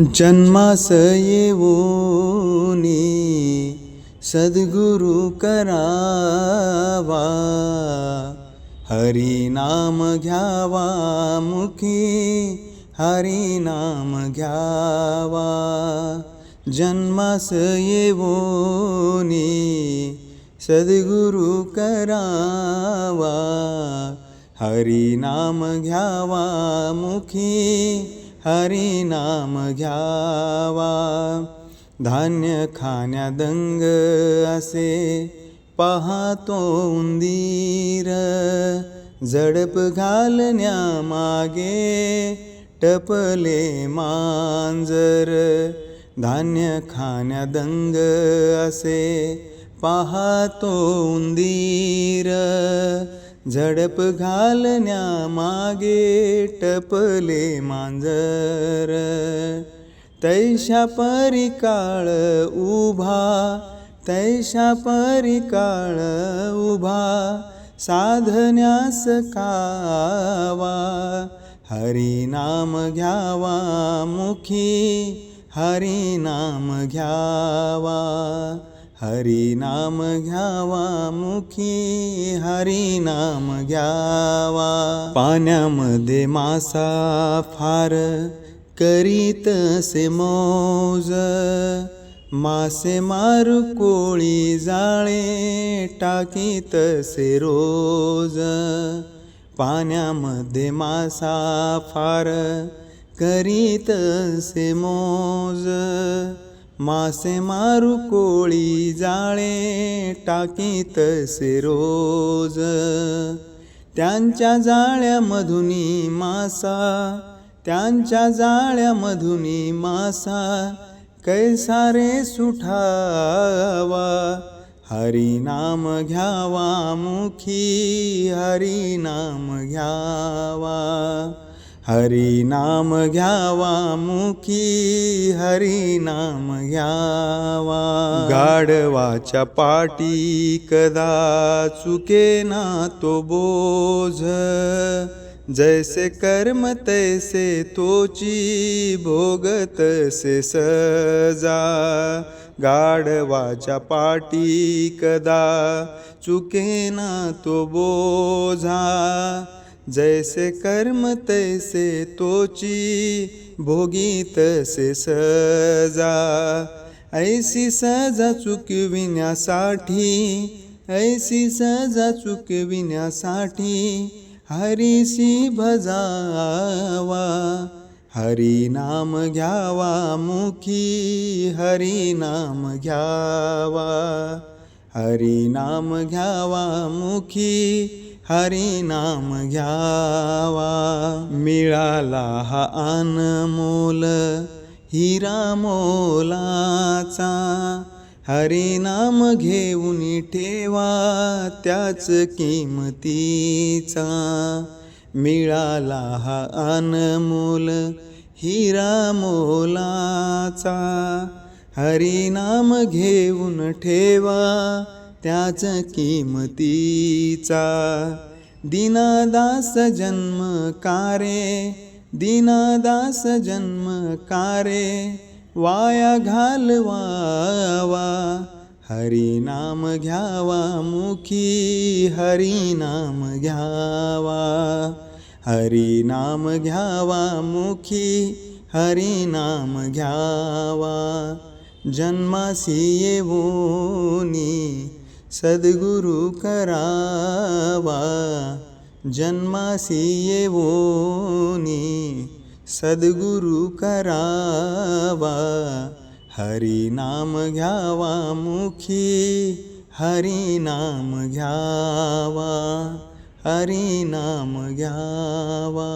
जन्मास येऊनी सद्गुरु करावा हरिनाम घ्यावा मुखी हरिनाम घ्यावा। जन्मास येऊनी सद्गुरु करावा हरिनाम घ्यावा मुखी हरिनाम घ्यावा. धान्य खाण्या दंग असे पाहतो उंदीर. झडप घालण्या मागे टपले मांजर. धान्य खाण्या दंग असे पाहतो उंदीर. झडप घालण्या मागे टपले मांजर. तैशा परिकाळ उभा तैशा परिकाळ उभा साधण्यास कावा. हरिनाम घ्यावा मुखी हरिनाम घ्यावा. हरिनाम घ्यावा मुखी हरिनाम घ्यावा. पाण्यामध्ये मासा फार करीत से मौज. मासे मारू कोळी जाळे टाकीत से रोज. पाण्यामध्ये मासा फार करीत से मौज. मासे मारू कोळी जाळे टाकी तसे रोज. त्यांच्या जाळ्यामधुनी मासा त्यांच्या जाळ्यामधुनी मासा कैसारे सुठावा. हरिनाम घ्यावा मुखी हरिनाम घ्यावा. हरी नाम घ्यावा मुखी हरी नाम घ्यावा. गाढवाच्या पाटी कदा चुके ना तो बोझ. जैसे कर्म तैसे तोची भोगत से सजा. गाढवाच्या पाटी कदा चुके ना तो बोझा. जैसे कर्म तैसे तोची भोगी तसे सजा। ऐसी सजा चुकविण्यासाठी ऐसी सजा चुकविण्यासाठी हरीशी भजावा हरिनाम घ्यावा मुखी हरिनाम घ्यावा। हरिनाम घ्यावा मुखी हरिनाम घ्यावा. मिळाला हा अनमोल हिरा मोलाचा. हरिनाम घेऊन ठेवा त्याच किमतीचा. मिळाला हा अनमोल हिरा मोलाचा. हरिनाम घेऊन ठेवा त्याच किमतीचा. दीनादास जन्म कारे दीनादास जन्म कारे वाया घालवावा. हरिनाम घ्यावा मुखी हरिनाम घ्यावा. हरिनाम घ्यावा मुखी हरिनाम घ्यावा. जन्मासी येऊनी सद्गुरु करावा जन्मासी येऊनी सद्गुरु करावा हरिनाम घ्यावा मुखी हरिनाम घ्यावा हरिनाम घ्यावा।